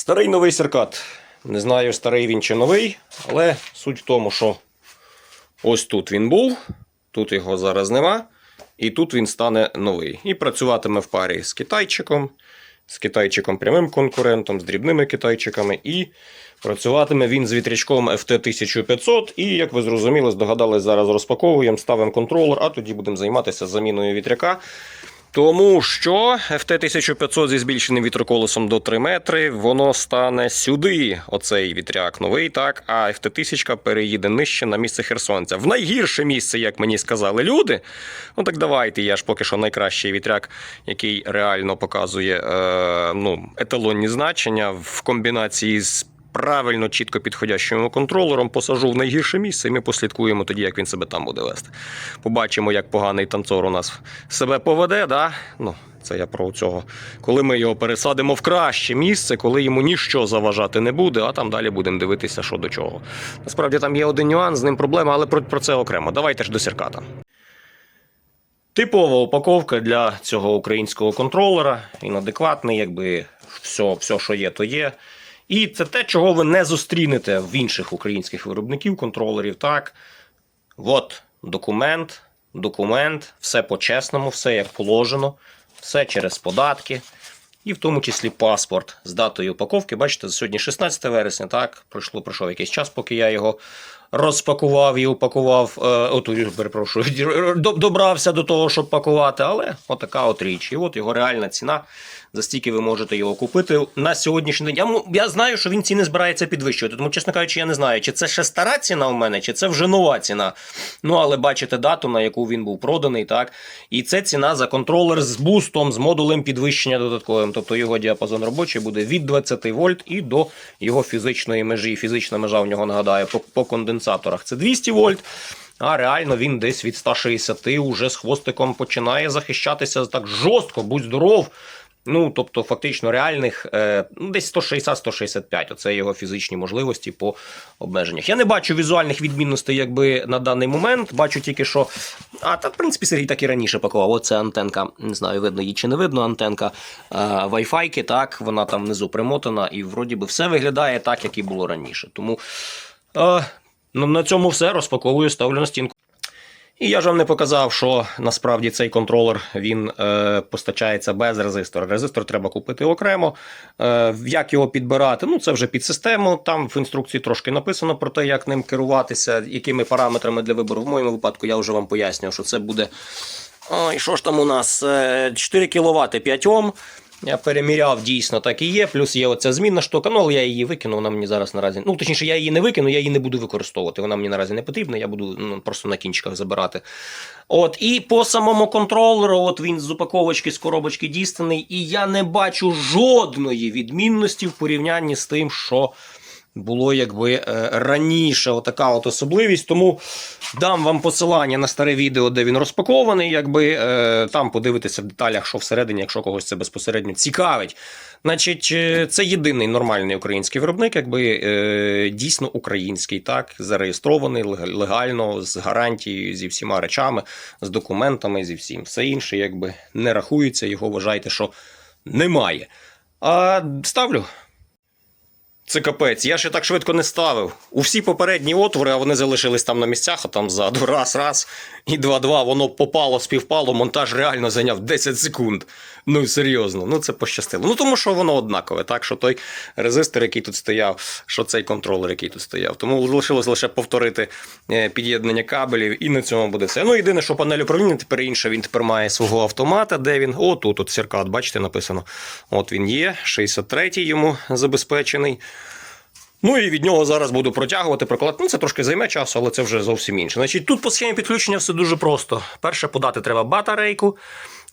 Старий новий серкат. Не знаю, старий він чи новий, але суть в тому, що ось тут він був, тут його зараз нема, і тут він стане новий. І працюватиме в парі з китайчиком, з китайчиком прямим конкурентом, з дрібними китайчиками, і працюватиме він з вітрячком FT1500. І, як ви зрозуміли, здогадались, зараз розпаковуємо, ставимо контролер, а тоді будемо займатися заміною вітряка. Тому що FT1500 зі збільшеним вітроколесом до 3 метри, воно стане сюди, оцей вітряк новий, так, а FT1000 переїде нижче на місце Херсонця. В найгірше місце, як мені сказали люди. Ну так давайте, я ж поки що найкращий вітряк, який реально показує е, ну, еталонні значення в комбінації з. Правильно, чітко підходящим контролером посажу в найгірше місце, і ми послідкуємо тоді, як він себе там буде вести. Побачимо, як поганий танцор у нас себе поведе. Да? Ну, це я про цього. Коли ми його пересадимо в краще місце, коли йому ніщо заважати не буде, а там далі будемо дивитися, що до чого. Насправді там є один нюанс, з ним проблема, але про, це окремо. Давайте ж до сірката. Типова упаковка для цього українського контролера. Він адекватний, якби все, все, що є, то є. І це те, чого ви не зустрінете в інших українських виробників контролерів. Так, от документ, документ, все по-чесному, все як положено, все через податки. І в тому числі паспорт з датою упаковки. Бачите, сьогодні 16 вересня, так, пройшло, пройшов якийсь час, поки я його розпакував і упакував. Е, от, перепрошую, добрався до того, щоб пакувати, але отака от річ. І от його реальна ціна. За стільки ви можете його купити на сьогоднішній день. Я, я знаю, що він ціни збирається підвищувати. Тому, чесно кажучи, я не знаю, чи це ще стара ціна у мене, чи це вже нова ціна. Ну, але бачите дату, на яку він був проданий, так. І це ціна за контролер з бустом, з модулем підвищення додатковим. Тобто його діапазон робочий буде від 20 вольт і до його фізичної межі. Фізична межа в нього нагадаю по, по конденсаторах це 200 вольт. А реально він десь від 160 уже з хвостиком починає захищатися так жорстко, будь здоров. Ну, тобто, фактично, реальних е, ну, десь 160-165. Оце його фізичні можливості по обмеженнях. Я не бачу візуальних відмінностей, якби на даний момент. Бачу тільки, що. А, та, в принципі, Сергій так і раніше пакував. Оце антенка, не знаю, видно її чи не видно. Антенка е, Wi-Fi, так, вона там внизу примотана, і вроді би все виглядає так, як і було раніше. Тому е, ну, на цьому все розпаковую, ставлю на стінку. І я ж вам не показав, що насправді цей контролер він е, постачається без резистора. Резистор треба купити окремо. Е, як його підбирати? Ну це вже під систему. Там в інструкції трошки написано про те, як ним керуватися, якими параметрами для вибору. В моєму випадку я вже вам пояснював, що це буде. Ой, що ж там у нас? Е, 4 кВт 5 Ом. Я переміряв, дійсно так і є. Плюс є оця змінна штука, ну але я її викину, вона мені зараз наразі. Ну, точніше, я її не викину, я її не буду використовувати. Вона мені наразі не потрібна, я буду ну, просто на кінчиках забирати. От, і по самому контролеру, от він з упаковочки, з коробочки дістаний, і я не бачу жодної відмінності в порівнянні з тим, що було якби е, раніше отака от особливість. Тому дам вам посилання на старе відео, де він розпакований. Якби е, там подивитися в деталях, що всередині, якщо когось це безпосередньо цікавить. Значить, е, це єдиний нормальний український виробник, якби дійсно український, так зареєстрований легально з гарантією, зі всіма речами, з документами, зі всім. Все інше, якби не рахується, його вважайте, що немає. А ставлю. Це капець, я ще так швидко не ставив. У всі попередні отвори, а вони залишились там на місцях, а там ззаду. Раз, раз і два-два. Воно попало, співпало, монтаж реально зайняв 10 секунд. Ну серйозно, ну це пощастило. Ну тому що воно однакове, так що той резистор, який тут стояв, що цей контролер, який тут стояв. Тому залишилось лише повторити е, під'єднання кабелів, і на цьому буде все. Ну єдине, що панель управління тепер інша, він тепер має свого автомата, де він. О, тут, тут сіркат, бачите, написано. От він є, 63-й йому забезпечений. Ну і від нього зараз буду протягувати, прокладати. Ну, це трошки займе часу, але це вже зовсім інше. Значить, тут по схемі підключення все дуже просто. Перше, подати треба батарейку.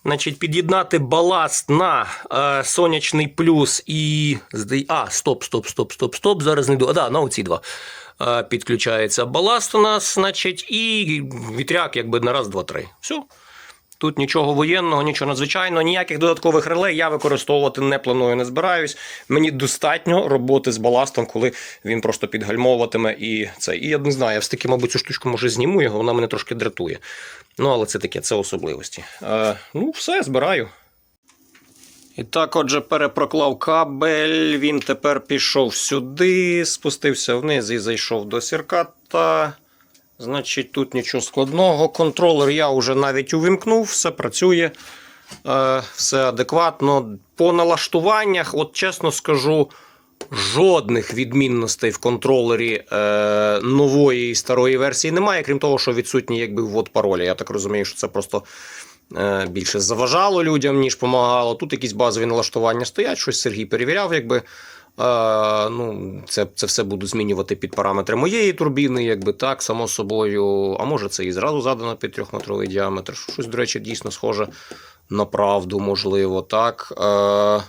Значить, під'єднати баласт на е, сонячний плюс і. А, стоп, стоп, стоп, стоп, стоп. Зараз не йду. А, да, на оці два. Е, підключається баласт у нас, значить, і вітряк, якби на раз, два, три. Все. Тут нічого воєнного, нічого надзвичайного, ніяких додаткових реле я використовувати не планую, не збираюсь. Мені достатньо роботи з баластом, коли він просто підгальмовуватиме і це. І я не знаю, я все-таки, мабуть, цю штучку може зніму його, вона мене трошки дратує. Ну, але це таке, це особливості. Е, ну, все, збираю. І так, отже, перепроклав кабель, він тепер пішов сюди, спустився вниз і зайшов до сірката. Значить, тут нічого складного. Контролер я вже навіть увімкнув, все працює, е, все адекватно. По налаштуваннях, от чесно скажу, жодних відмінностей в контролері е, нової і старої версії немає, крім того, що відсутній якби ввод пароля. Я так розумію, що це просто е, більше заважало людям, ніж допомагало. Тут якісь базові налаштування стоять, щось Сергій перевіряв, якби. Ну, це, це все буду змінювати під параметри моєї турбіни, якби так, само собою. А може, це і зразу задано під трьохметровий діаметр. Щось, до речі, дійсно схоже на правду, можливо, так. Е,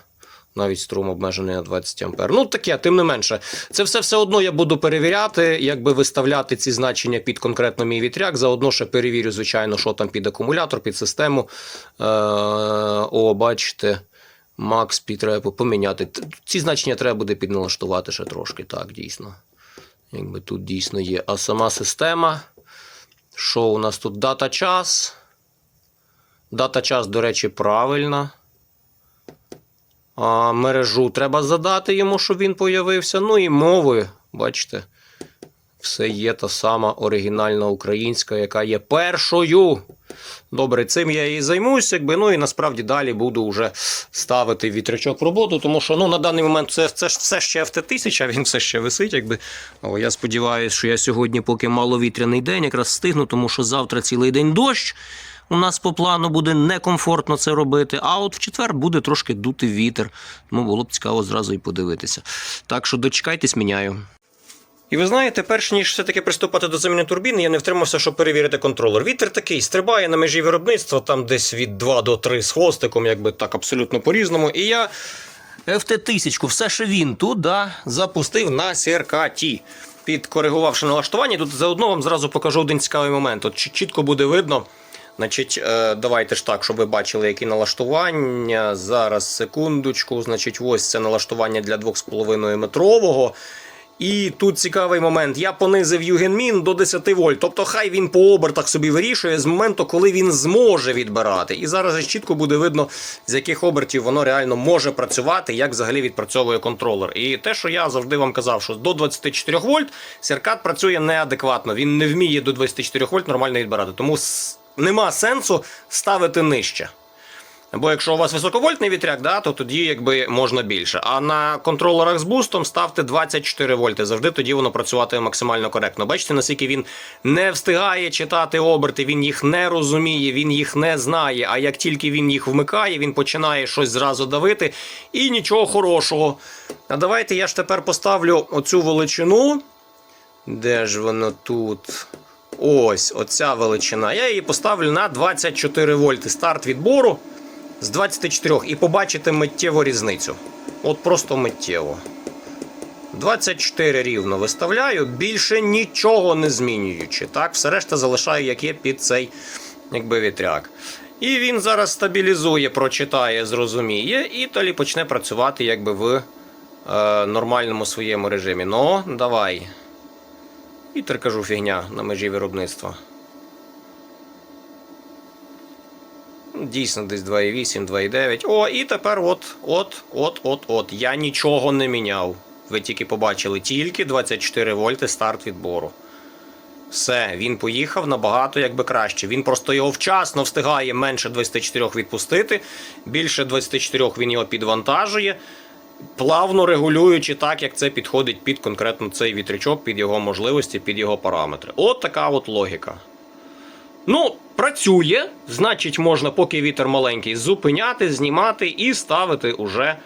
навіть струм обмежений на 20 А. Ну, таке, тим не менше. Це все все одно я буду перевіряти, якби виставляти ці значення під конкретно мій вітряк. Заодно ще перевірю, звичайно, що там під акумулятор, під систему. Е, о, бачите. Макс треба поміняти. Ці значення треба буде підналаштувати ще трошки, так, дійсно. Якби тут дійсно є. А сама система. Що у нас тут? Дата час. Дата час, до речі, правильна. А, мережу треба задати йому, щоб він появився. Ну і мови, бачите, все є та сама оригінальна українська, яка є першою. Добре, цим я і займусь, якби, ну і насправді далі буду вже ставити вітрячок в роботу, тому що ну, на даний момент це, це все ще FT1000, він все ще висить. Якби. О, я сподіваюся, що я сьогодні, поки маловітряний день, якраз встигну, тому що завтра цілий день дощ. У нас по плану буде некомфортно це робити, а от в четвер буде трошки дути вітер. Тому було б цікаво зразу і подивитися. Так що дочекайтесь, міняю. І ви знаєте, перш ніж все-таки приступати до заміни турбіни, я не втримався, щоб перевірити контролер. Вітер такий стрибає на межі виробництва, там десь від 2 до 3 з хвостиком, якби так абсолютно по-різному. І я FT1000, все ще він тут да, запустив на CRK-T. Підкоригувавши налаштування, тут заодно вам зразу покажу один цікавий момент. От чітко буде видно. Значить, е, давайте ж так, щоб ви бачили, які налаштування. Зараз секундочку. Значить, ось це налаштування для 2,5 метрового. І тут цікавий момент. Я понизив Югенмін до 10 вольт. Тобто, хай він по обертах собі вирішує з моменту, коли він зможе відбирати. І зараз же чітко буде видно, з яких обертів воно реально може працювати, як взагалі відпрацьовує контролер. І те, що я завжди вам казав, що до 24 вольт Серкат працює неадекватно. Він не вміє до 24 вольт нормально відбирати. Тому нема сенсу ставити нижче. Бо якщо у вас високовольтний вітряк, да, то тоді якби можна більше. А на контролерах з бустом ставте 24 вольти. Завжди тоді воно працюватиме максимально коректно. Бачите, наскільки він не встигає читати оберти, він їх не розуміє, він їх не знає. А як тільки він їх вмикає, він починає щось зразу давити і нічого хорошого. А давайте я ж тепер поставлю оцю величину. Де ж воно тут? Ось, оця величина. Я її поставлю на 24 вольти. Старт відбору з 24 і побачите миттєву різницю. От просто миттєво. 24 рівно виставляю, більше нічого не змінюючи. Так, все решта залишаю, як є під цей якби, вітряк. І він зараз стабілізує, прочитає, зрозуміє, і тоді почне працювати якби в е, нормальному своєму режимі. Ну, давай. Вітер кажу фігня на межі виробництва. Дійсно, десь 2,8, 2,9. О, і тепер от, от, от, от, от. Я нічого не міняв. Ви тільки побачили, тільки 24 вольти старт відбору. Все, він поїхав набагато якби краще. Він просто його вчасно встигає менше 24 відпустити. Більше 24 він його підвантажує, плавно регулюючи так, як це підходить під конкретно цей вітрячок, під його можливості, під його параметри. От така от логіка. Ну, працює, значить, можна, поки вітер маленький, зупиняти, знімати і ставити уже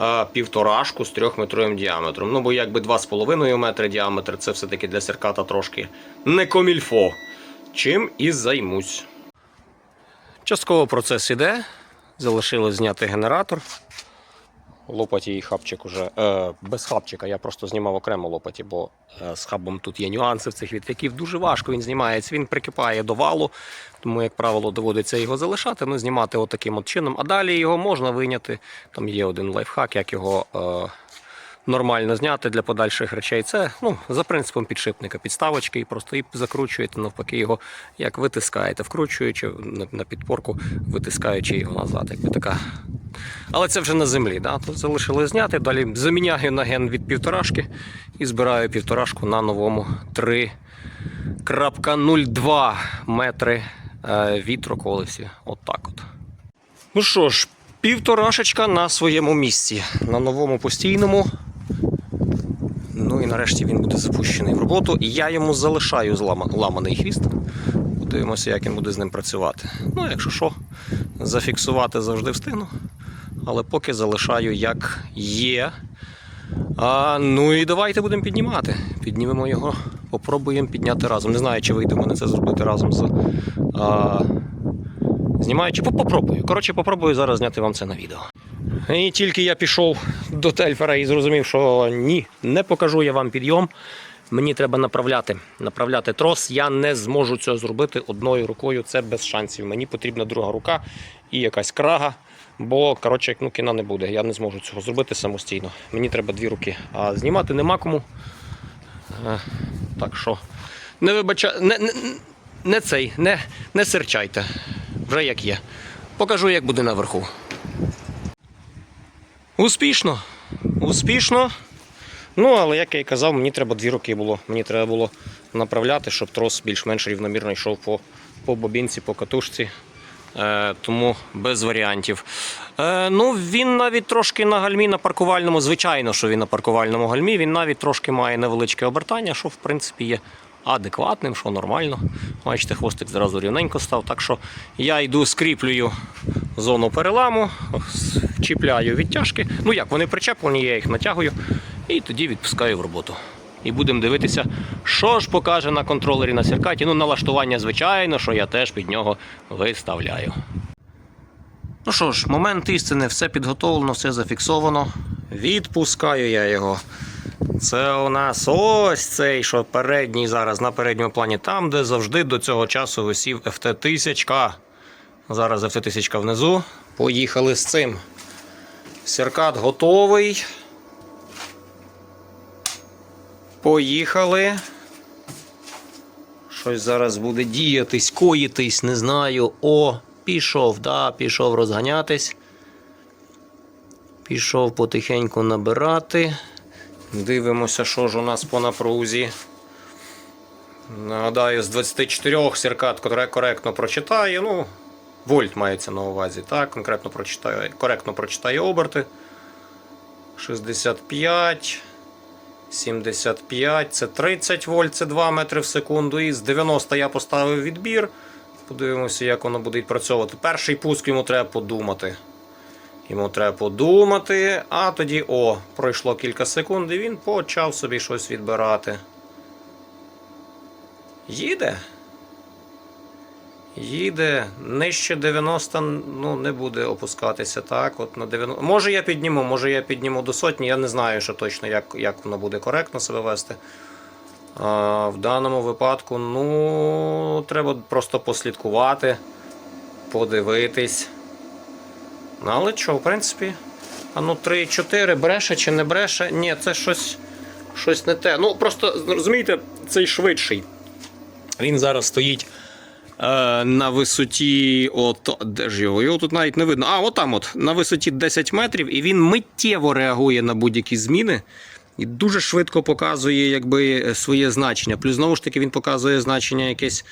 е, півторашку з трьохметровим діаметром. Ну, бо якби 2,5 метри діаметр, це все-таки для серката трошки не комільфо. Чим і займусь. Частково процес іде. Залишилось зняти генератор. Лопаті і хабчик уже е, без хабчика. Я просто знімав окремо лопаті, бо е, з хабом тут є нюанси в цих вітряків. Дуже важко він знімається. Він прикипає до валу, тому, як правило, доводиться його залишати, ну знімати отаким от чином. А далі його можна виняти. Там є один лайфхак, як його е, нормально зняти для подальших речей. Це ну, за принципом підшипника, підставочки і просто і закручуєте, навпаки, його як витискаєте, вкручуючи на, підпорку, витискаючи його назад. Якби така. Але це вже на землі. Да? Тут залишили зняти. Далі заміняю на ген від півторашки і збираю півторашку на новому 3.02 метри е, вітроколесі. От так от. Ну що ж, півторашечка на своєму місці, на новому постійному. Ну і нарешті він буде запущений в роботу. Я йому залишаю злама- ламаний хвіст. Подивимося, як він буде з ним працювати. Ну, якщо що, зафіксувати завжди встигну. Але поки залишаю як є. А, ну і давайте будемо піднімати. Піднімемо його, попробуємо підняти разом. Не знаю, чи вийде в мене це зробити разом з. А, знімаючи, попробую. Коротше, попробую зараз зняти вам це на відео. І тільки я пішов до тельфера і зрозумів, що ні, не покажу я вам підйом. Мені треба направляти. Направляти трос. Я не зможу цього зробити одною рукою. Це без шансів. Мені потрібна друга рука і якась крага. Бо, коротше, ну, кіна не буде. Я не зможу цього зробити самостійно. Мені треба дві руки. А знімати нема кому. Е, Так що не вибача... не, не, не цей, не, не серчайте. Вже як є. Покажу, як буде наверху. Успішно. Успішно. Ну, але як я і казав, мені треба дві роки було. Мені треба було направляти, щоб трос більш-менш рівномірно йшов по, по бобінці, по катушці. Е, тому без варіантів. Е, ну, він навіть трошки на гальмі на паркувальному, звичайно, що він на паркувальному гальмі, він навіть трошки має невеличке обертання, що в принципі є адекватним, що нормально. Бачите, хвостик зразу рівненько став. Так що я йду, скріплюю зону переламу, чіпляю відтяжки. Ну як, вони причеплені, я їх натягую і тоді відпускаю в роботу. І будемо дивитися, що ж покаже на контролері на сіркаті. Ну, налаштування, звичайно, що я теж під нього виставляю. Ну що ж, момент істини, все підготовлено, все зафіксовано. Відпускаю я його. Це у нас ось цей, що передній зараз на передньому плані, там, де завжди до цього часу висів FT1000. Зараз FT1000 внизу. Поїхали з цим. Сіркат готовий. Поїхали. Щось зараз буде діятись, коїтись, не знаю. О, пішов, да, пішов розганятись. Пішов потихеньку набирати. Дивимося, що ж у нас по напрузі. Нагадаю, з 24 сіркат коректно прочитає. Ну, вольт мається на увазі. Так, конкретно прочитає, коректно прочитає оберти. 65. 75, це 30 вольт, це 2 метри в секунду. І з 90 я поставив відбір. Подивимося, як воно буде відпрацьовувати. Перший пуск йому треба подумати. Йому треба подумати, а тоді, о, пройшло кілька секунд, і він почав собі щось відбирати. Їде. Їде. Нижче 90 ну, не буде опускатися. так, от на 90. Може я підніму, може я підніму до сотні. Я не знаю, що точно, як, як воно буде коректно себе вести. А, в даному випадку, ну, треба просто послідкувати, подивитись. Ну, але що, в принципі, а ну 3-4 бреше чи не бреше? Ні, це щось, щось не те. Ну, просто розумієте, цей швидший. Він зараз стоїть е, на висоті. От, де ж його? Його тут навіть не видно. А, отам от, на висоті 10 метрів, і він миттєво реагує на будь-які зміни. І дуже швидко показує якби, своє значення. Плюс знову ж таки він показує значення якесь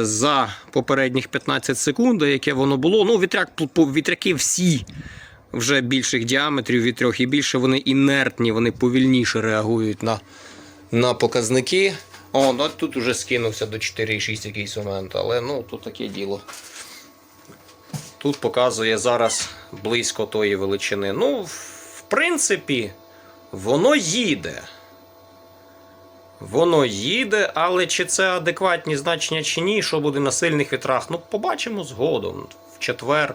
за попередніх 15 секунд, яке воно було. Ну, вітряк, вітряки всі вже більших діаметрів від трьох і більше, вони інертні, вони повільніше реагують на, на показники. О, ну тут уже скинувся до 4,6 якийсь момент, але ну тут таке діло. Тут показує зараз близько тої величини. Ну, в принципі, воно їде. Воно їде, але чи це адекватні значення чи ні, що буде на сильних вітрах, ну побачимо згодом. В четвер.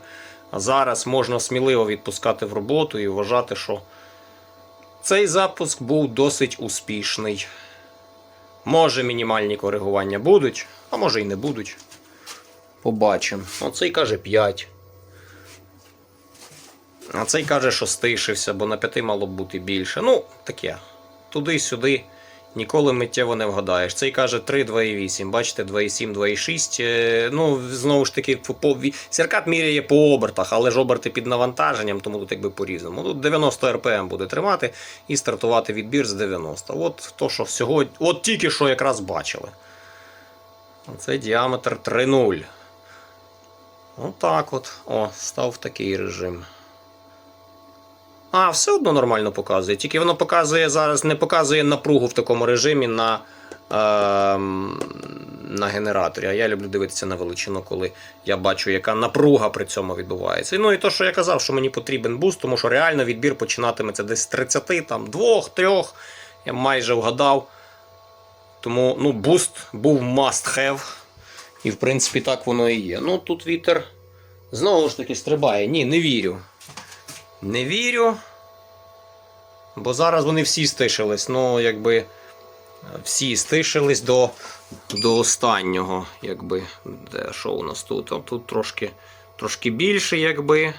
Зараз можна сміливо відпускати в роботу і вважати, що цей запуск був досить успішний. Може, мінімальні коригування будуть, а може і не будуть. Побачимо. Оцей каже 5. А цей каже, що стишився, бо на 5 мало б бути більше. Ну, таке. Туди-сюди. Ніколи миттєво не вгадаєш. Цей каже 3, 2,8. Бачите, 2,7, 2,6. Е, Ну, знову ж таки, по, Сіркат міряє по обертах, але ж оберти під навантаженням, тому тут якби по-різному. Тут 90 РПМ буде тримати і стартувати відбір з 90. От то, що всього. От тільки що якраз бачили. Оце діаметр 3,0. Отак от. О, став такий режим. А, все одно нормально показує. Тільки воно показує зараз, не показує напругу в такому режимі на, е, на генераторі. А я люблю дивитися на величину, коли я бачу, яка напруга при цьому відбувається. Ну і то, що я казав, що мені потрібен буст, тому що реально відбір починатиметься десь з 30, там, 2, 3. Я майже вгадав. Тому ну, буст був must have. І в принципі так воно і є. Ну тут вітер знову ж таки стрибає. Ні, не вірю. Не вірю. Бо зараз вони всі стишились. Ну, якби всі стишились до, до останнього. Якби. Де, що у нас тут? А Тут трошки, трошки більше, якби.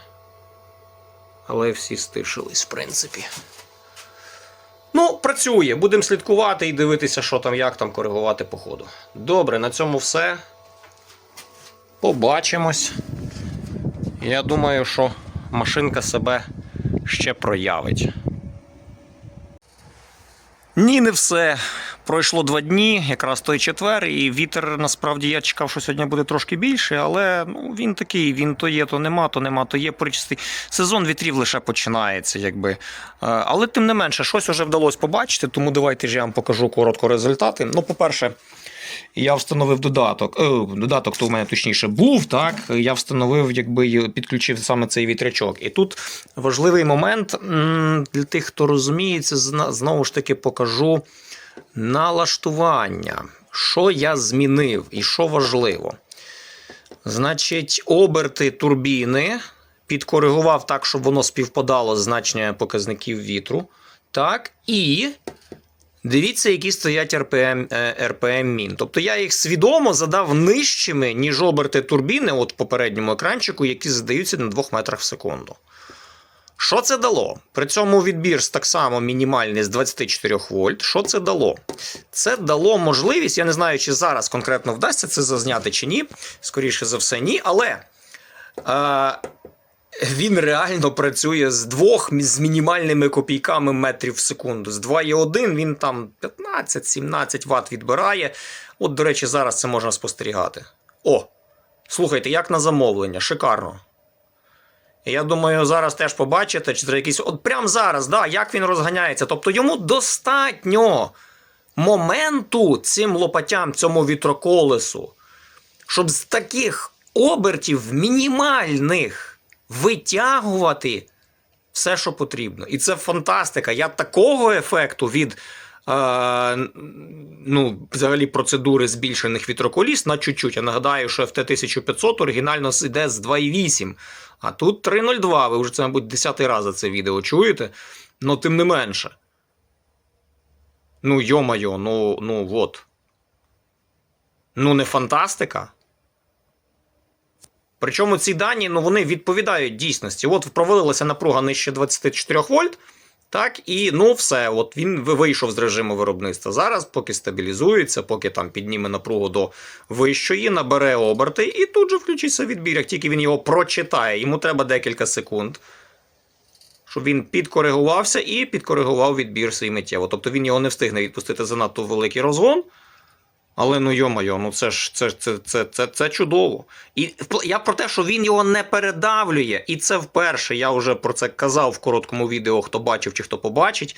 Але всі стишились, в принципі. Ну, працює. Будемо слідкувати і дивитися, що там, як там коригувати по ходу. Добре, на цьому все. Побачимось. Я думаю, що машинка себе ще проявить. Ні, не все. Пройшло два дні, якраз той четвер, і вітер насправді я чекав, що сьогодні буде трошки більше, але ну, він такий, він то є, то нема, то нема, то є порічистий. Сезон вітрів лише починається, якби. Е, Але тим не менше, щось вже вдалося побачити, тому давайте ж я вам покажу коротко результати. Ну, по-перше, я встановив додаток. Е, додаток, то в мене точніше був, так. Я встановив, якби підключив саме цей вітрячок. І тут важливий момент для тих, хто розуміється, знову ж таки покажу налаштування. Що я змінив і що важливо. Значить, оберти турбіни підкоригував так, щоб воно співпадало з значенням показників вітру. Так, і Дивіться, які стоять RPM, е, RPM мін. Тобто я їх свідомо задав нижчими, ніж оберти турбіни от попередньому екранчику, які задаються на 2 метрах в секунду. Що це дало? При цьому відбір так само мінімальний з 24 вольт. Що це дало? Це дало можливість, я не знаю, чи зараз конкретно вдасться це зазняти чи ні. Скоріше за все, ні. Але е, він реально працює з двох з мінімальними копійками метрів в секунду. З 2,1 він там 15-17 Вт відбирає. От, до речі, зараз це можна спостерігати. О! Слухайте, як на замовлення, шикарно. Я думаю, зараз теж побачите, чи якийсь. От прямо зараз, да, як він розганяється. Тобто йому достатньо моменту цим лопатям, цьому вітроколесу, щоб з таких обертів мінімальних витягувати все, що потрібно. І це фантастика. Я такого ефекту від. Е, ну, взагалі процедури збільшених вітроколіс на чуть-чуть. Я нагадаю, що FT1500 оригінально йде з 2,8, а тут 3,02. Ви вже це, мабуть, десятий раз за це відео чуєте. Ну, тим не менше. Ну, йо-майо, ну, ну от. Ну, не фантастика. Причому ці дані ну, вони відповідають дійсності. От провалилася напруга нижче 24 вольт. Так, і ну все, от він вийшов з режиму виробництва. Зараз, поки стабілізується, поки там підніме напругу до вищої, набере оберти, і тут же включиться відбір. Як тільки він його прочитає, йому треба декілька секунд, щоб він підкоригувався і підкоригував відбір свій миттєво. Тобто він його не встигне відпустити занадто великий розгон. Але ну йо-моє, ну це ж це, це, це, це, це чудово. І я про те, що він його не передавлює, і це вперше. Я вже про це казав в короткому відео, хто бачив чи хто побачить.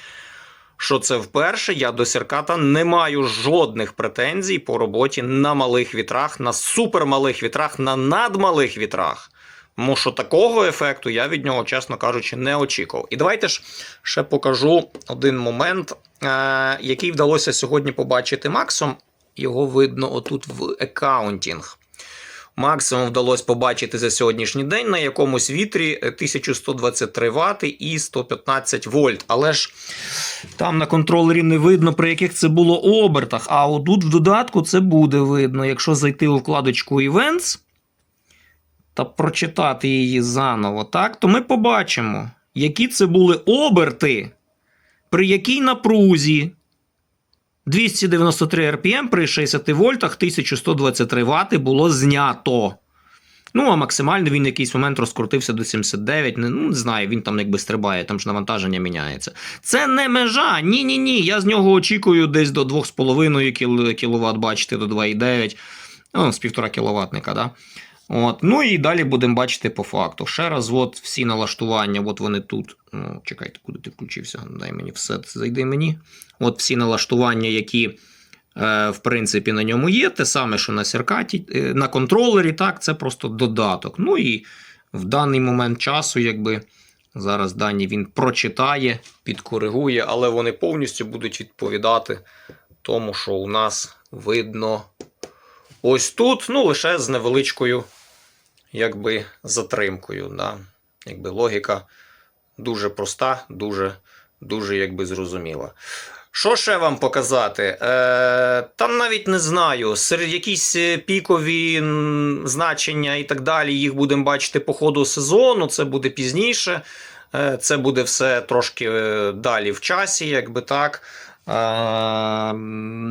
Що це вперше я до Сірката не маю жодних претензій по роботі на малих вітрах, на супермалих вітрах, на надмалих вітрах. Тому що такого ефекту я від нього, чесно кажучи, не очікував. І давайте ж ще покажу один момент, е- який вдалося сьогодні побачити Максом. Його видно отут в аккаунтінг. Максимум вдалося побачити за сьогоднішній день на якомусь вітрі 1123 Вт і 115 вольт. Але ж там на контролері не видно, при яких це було обертах. А отут в додатку це буде видно. Якщо зайти у вкладочку Events, та прочитати її заново, так, то ми побачимо, які це були оберти, при якій напрузі 293 RPM при 60 вольтах 1123 Вт було знято. Ну, а максимально він якийсь момент розкрутився до 79. Не, ну, не знаю, він там якби стрибає, там ж навантаження міняється. Це не межа. Ні, ні, ні. Я з нього очікую десь до 2,5 кВт, бачите, до 2,9. Ну, з 1,5 кВт, да? От. Ну і далі будемо бачити по факту. Ще раз, от всі налаштування, от вони тут. Ну, чекайте, куди ти включився? Дай мені все, зайди мені. От всі налаштування, які, е, в принципі, на ньому є. Те саме, що на серкаті, е, на контролері, так, це просто додаток. Ну і в даний момент часу, якби. Зараз дані він прочитає, підкоригує, але вони повністю будуть відповідати тому, що у нас видно ось тут, ну, лише з невеличкою якби, затримкою. Да? Якби логіка дуже проста, дуже, дуже якби, зрозуміла. Що ще вам показати? Е, там навіть не знаю. Серед якісь е, пікові значення і так далі, їх будемо бачити по ходу сезону. Це буде пізніше. Е, це буде все трошки е, далі в часі, якби так. Е,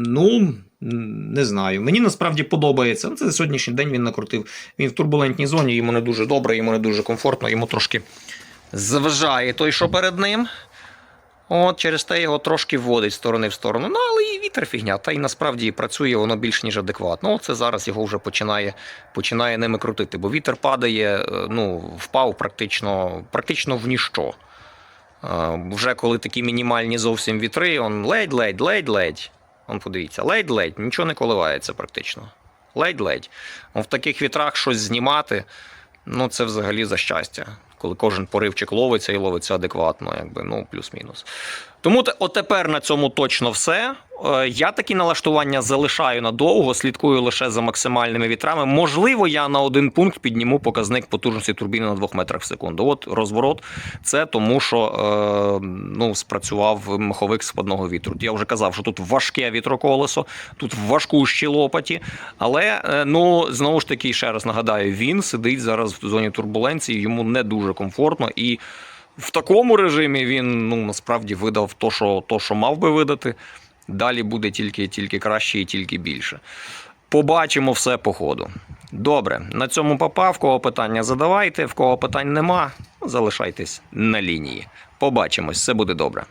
ну, не знаю. Мені насправді подобається. Це за сьогоднішній день він накрутив. Він в турбулентній зоні, йому не дуже добре, йому не дуже комфортно, йому трошки заважає той, що перед ним. От, через те його трошки вводить з сторони в сторону. Ну, але і вітер фігня, та й насправді працює воно більш ніж адекватно. Оце зараз його вже починає, починає ними крутити, бо вітер падає, е, ну, впав практично, практично в ніщо. Е, Вже коли такі мінімальні зовсім вітри, он ледь-ледь, ледь-ледь. Он подивіться, ледь-ледь, нічого не коливається практично. Ледь-ледь. В таких вітрах щось знімати, ну це взагалі за щастя. Коли кожен поривчик ловиться і ловиться адекватно, якби, ну, плюс-мінус. Тому те- отепер на цьому точно все. Е, Я такі налаштування залишаю надовго, слідкую лише за максимальними вітрами. Можливо, я на один пункт підніму показник потужності турбіни на 2 метрах в секунду. От розворот це тому, що е, ну, спрацював маховик складного вітру. Я вже казав, що тут важке вітроколесо, тут важкущі лопаті. Але е, ну, знову ж таки, ще раз нагадаю, він сидить зараз в зоні турбуленції, йому не дуже комфортно і. В такому режимі він ну, насправді видав то, що, то, що мав би видати. Далі буде тільки, тільки краще і тільки більше. Побачимо все по ходу. Добре, на цьому папа. В кого питання задавайте, в кого питань нема, залишайтесь на лінії. Побачимось, все буде добре.